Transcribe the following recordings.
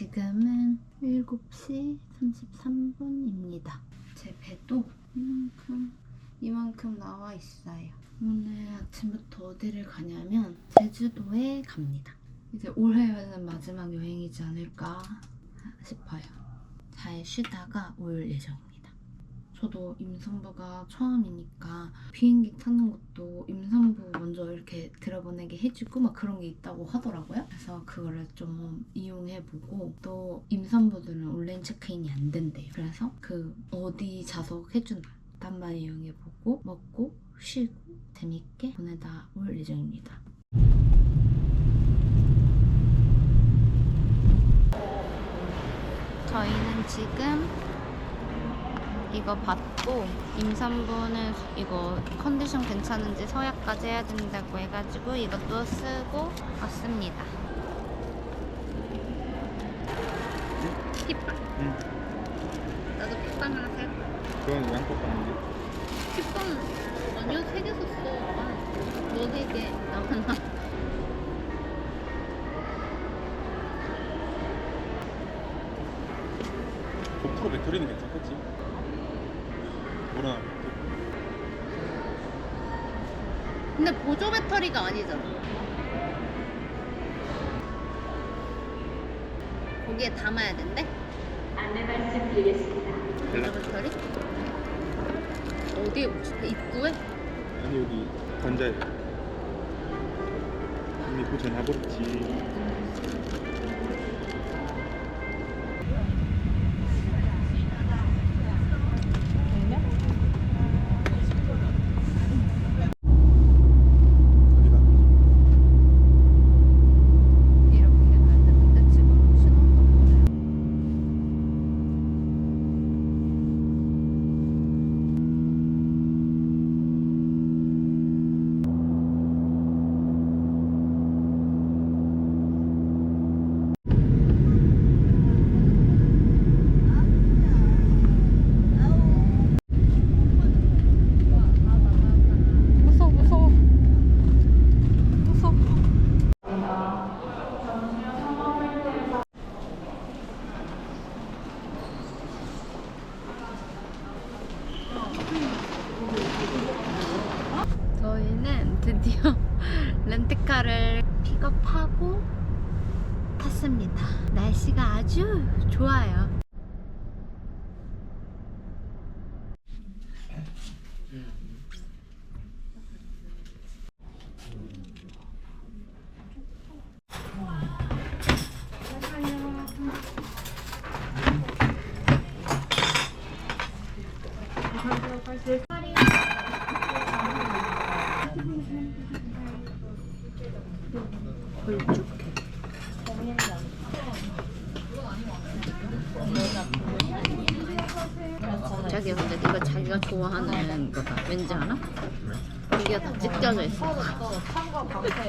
지금은 7시 33분입니다. 제 배도 이만큼, 이만큼 나와 있어요. 오늘 아침부터 어디를 가냐면 제주도에 갑니다. 이제 올해는 마지막 여행이지 않을까 싶어요. 잘 쉬다가 올 예정입니다. 저도 임산부가 처음이니까 비행기 타는 것도 임산부 먼저 이렇게 들여보내게 해주고 막 그런 게 있다고 하더라고요. 그래서 그거를 좀 이용해보고 또 임산부들은 온라인 체크인이 안 된대요. 그래서 그 어디 좌석 해준다. 단만 이용해보고 먹고 쉬고 재밌게 보내다 올 예정입니다. 저희는 지금 이거 받고 임산부는 이거 컨디션 괜찮은지 서약까지 해야 된다고 해가지고 이것도 쓰고 왔습니다. 핏빵. 응. 나도 핏빵 하나 살까? 그건 양껏빵인데 핏빵 아니요 세 개 샀어. 아, 너네 개 나만 고프로 배터리는 괜찮겠지? 보조 배터리가 아니잖아. 거기에 담아야 된대? 안내 말씀드리겠습니다. 보조 배터리? 어디에 붙여? 입구에? 아니 여기 관자에 이미 그 전화버렸지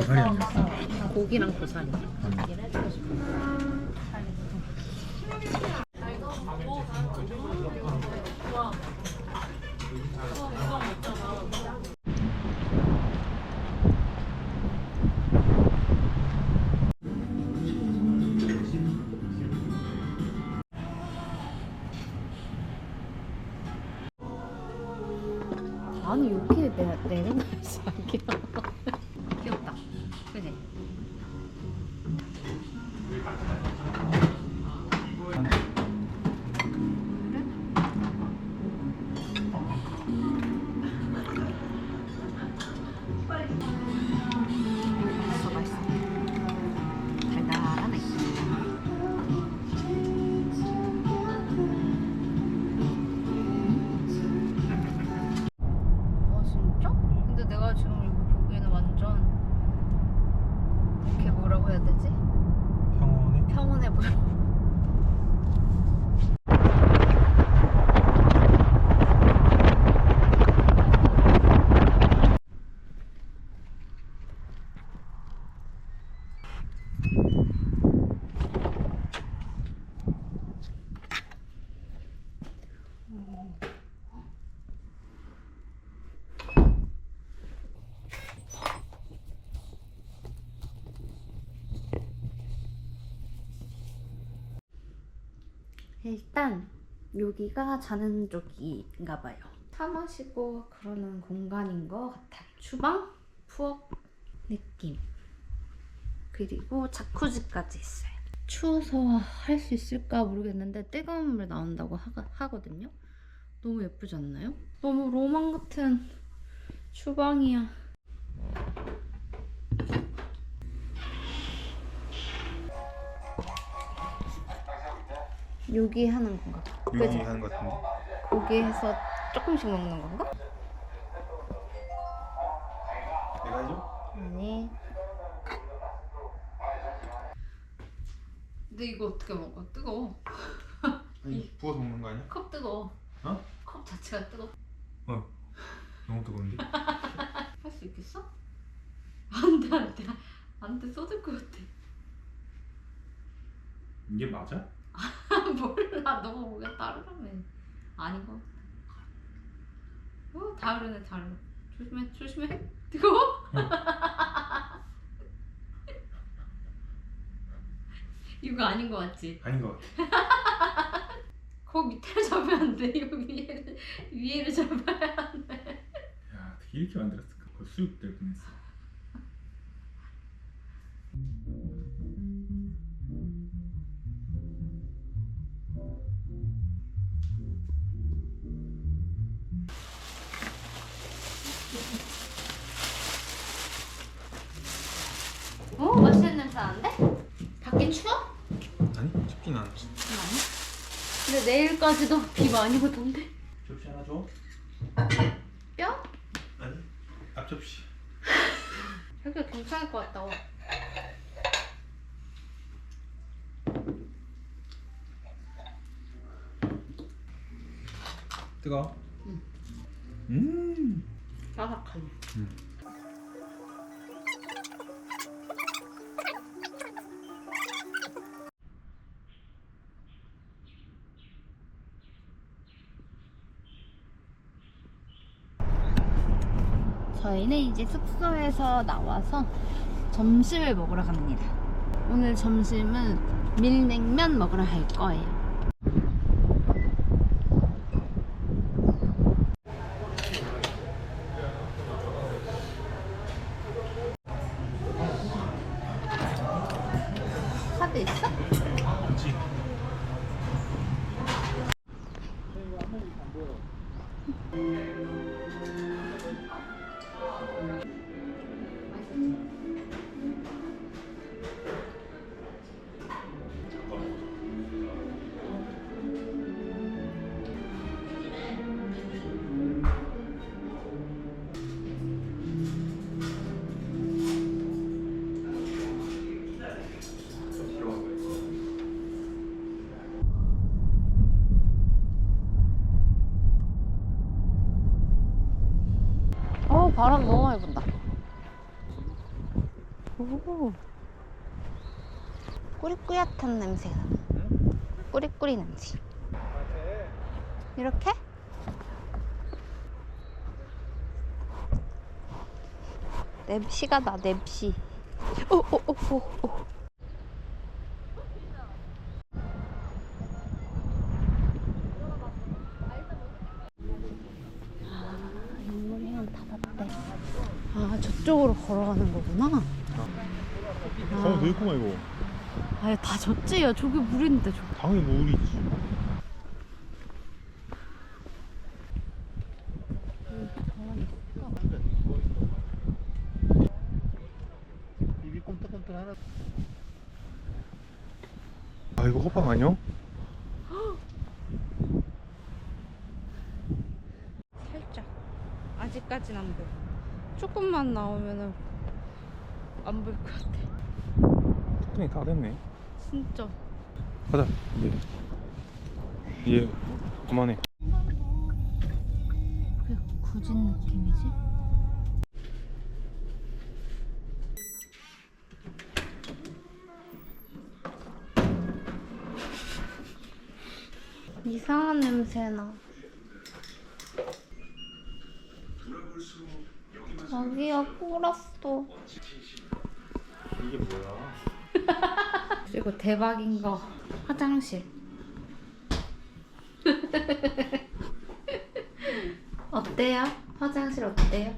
아니야 고기랑 고사리. 그 뭐라고 해야 되지? 평온해? 평온해 보여 일단 여기가 자는 쪽인가 봐요. 차 마시고 그러는 공간인 것 같아요. 주방, 부엌 느낌. 그리고 자쿠지까지 있어요. 추워서 할 수 있을까 모르겠는데 뜨거운 물 나온다고 하, 하거든요. 너무 예쁘지 않나요? 너무 로망 같은 주방이야. 여기 하는 건가? 그지? 하는 것 같은데. 고기에서 조금씩 먹는 건가? 내가 해줘? 아니. 근데 이거 어떻게 먹어? 뜨거워. 아니 부어서 먹는 거 아니야? 컵 뜨거워. 어? 컵 자체가 뜨거워. 어. 너무 뜨거운데? 할 수 있겠어? 안돼 안돼 안돼 쏟을 것 같아. 이게 맞아? 몰라 너무 뭐가 다르다며. 아닌 거. 어 다르네 다르. 조심해 조심해. 뜨거워? 이거 아닌 거 같지? 아닌 것 같아. 거 밑에를 잡으면 안 돼. 이거 위에를 위에를 잡아야 돼. 야 어떻게 이렇게 만들었을까? 거의 수육 될 뻔했어. 어 근데 내일까지도 비 많이 오던데. 접시 하나 줘? 뼈? 아니 앞접시. 여기 괜찮을 것 같다고. 뜨거? 응. 음. 바삭하네. 음. 저희는 이제 숙소에서 나와서 점심을 먹으러 갑니다. 오늘 점심은 밀냉면 먹으러 갈 거예요. 오. 꾸리꾸리한 냄새가 나. 꾸리꾸리 냄새. 이렇게? 냄새가 나 냄새. 오 오 오 오 오. 아, 인물회원 닫았대. 아, 저쪽으로 걸어가는 거구나. 가면 되겠구만 이거. 아, 다 젖지야. 저기 물인데, 저기. 당연히 물이지. 입이 꼼떡꼼떡 하나 아 이거 호빵 아니야? 살짝. 아직까진 안 보여. 조금만 나오면은 안 보일 것 같아. 턱등이 다 됐네. 진짜. 가자 이제. 이제 그만해. 왜 굳은 느낌이지? 이상한 냄새 나. 자기야 꿀었어. 이게 뭐야? 그리고 대박인 거 화장실. 어때요? 화장실 어때요?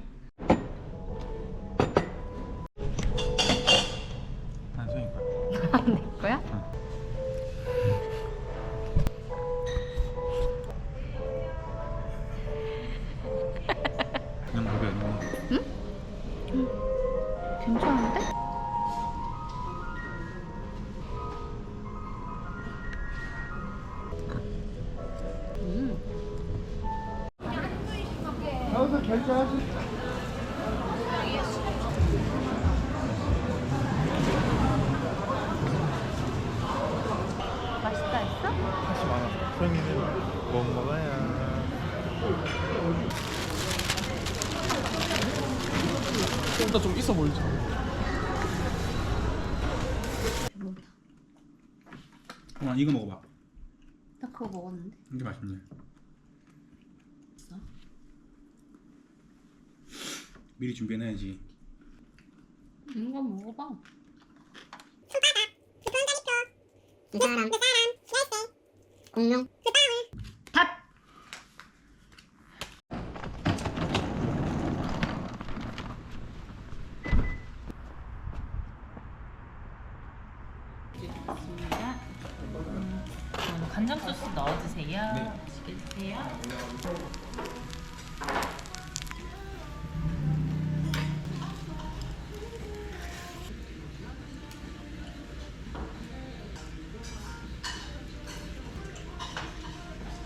괜찮은데? 좀 더 좀 있어 보이죠 배고프다. 어, 이거 먹어봐. 나 그거 먹었는데. 이게 맛있네. 미리 준비해놔야지. 이거 먹어봐. 두 사람, 두 사람, 열쇠, 공룡, 그 다음에 밥! 음, 간장 소스 넣어주세요. 맛있게 드세요.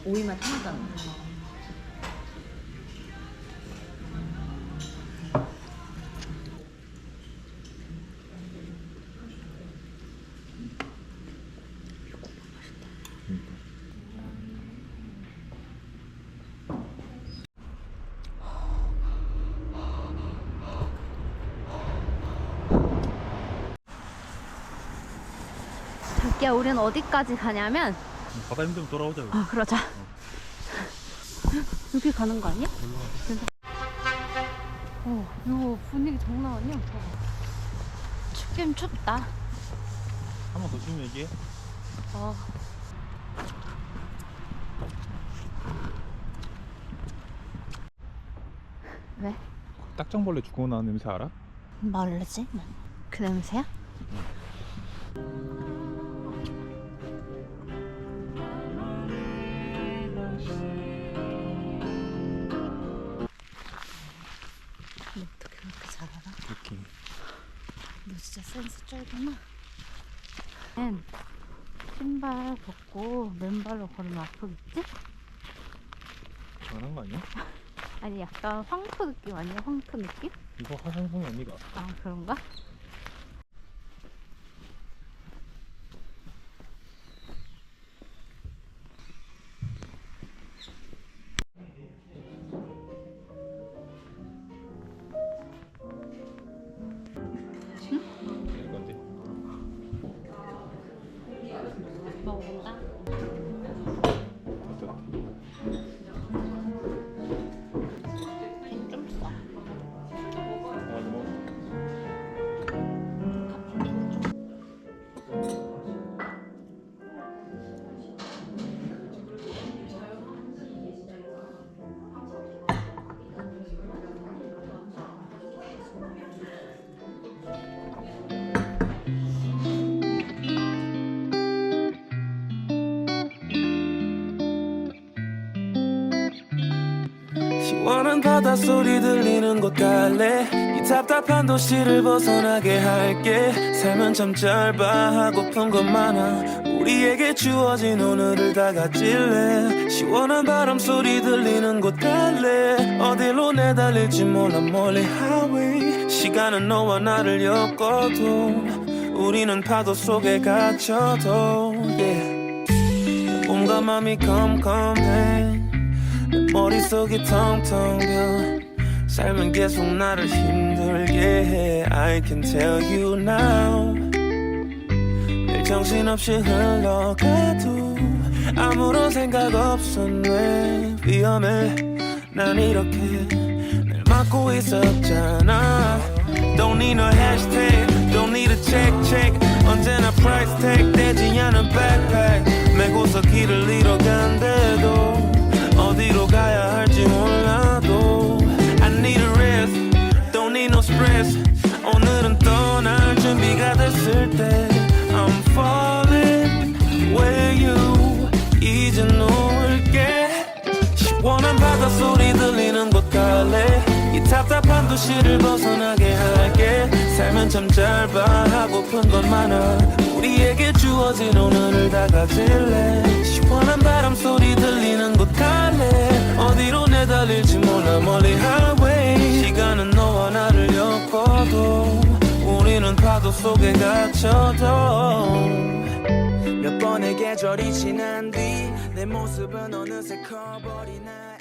오이 맛하 야, 우린 어디까지 가냐면, 바다 힘들면 돌아오자고 아, 그러자. 여기 가는 거 아니야? 어, 이거 분위기 장난 아니야. 춥긴 춥다. 한번 더 주면 얘기해 어. 왜? 딱정벌레 죽고 나는 냄새 알아? 모르지? 그 냄새야? 알아? 느낌 너 진짜 센스 쩔구나. 는 신발 벗고 맨발로 걸으면 아프겠지? 장난한 거 아니야? 아니 약간 황토 느낌 아니야? 황토 느낌? 이거 화산성이 아니가 아 그런가? 원한 바닷소리 들리는 곳 갈래? 이 답답한 도시를 벗어나게 할게. 삶은 참 짧아 하고픈 것 많아. 우리에게 주어진 오늘을 다 가질래? 시원한 바람 소리 들리는 곳 갈래? 어디로 내달릴지 몰라 멀리 highway. 시간은 너와 나를 엮어도 우리는 파도 속에 갇혀도 yeah. 몸과 맘이 컴컴해. 내 머릿속이 텅텅 비어 삶은 계속 나를 힘들게 해. I can tell you now. 늘 정신없이 흘러가도 아무런 생각 없었네 위험해. 난 이렇게 늘 막고 있었잖아. Don't need no hashtag. Don't need a check check. 언제나 price tag. 떼지 않은 backpack. 메고서 길을 잃어간대도 도시를 벗어나게 할게. 삶은 참 짧아 하고픈 건 많아. 우리에게 주어진 오늘을 다 가질래? 시원한 바람 소리 들리는 곳 갈래? 어디로 내달릴지 몰라 멀리 highway. 시간은 너와 나를 엮어도 우리는 파도 속에 갇혀도 몇 번의 계절이 지난 뒤 내 모습은 어느새 커버린 나이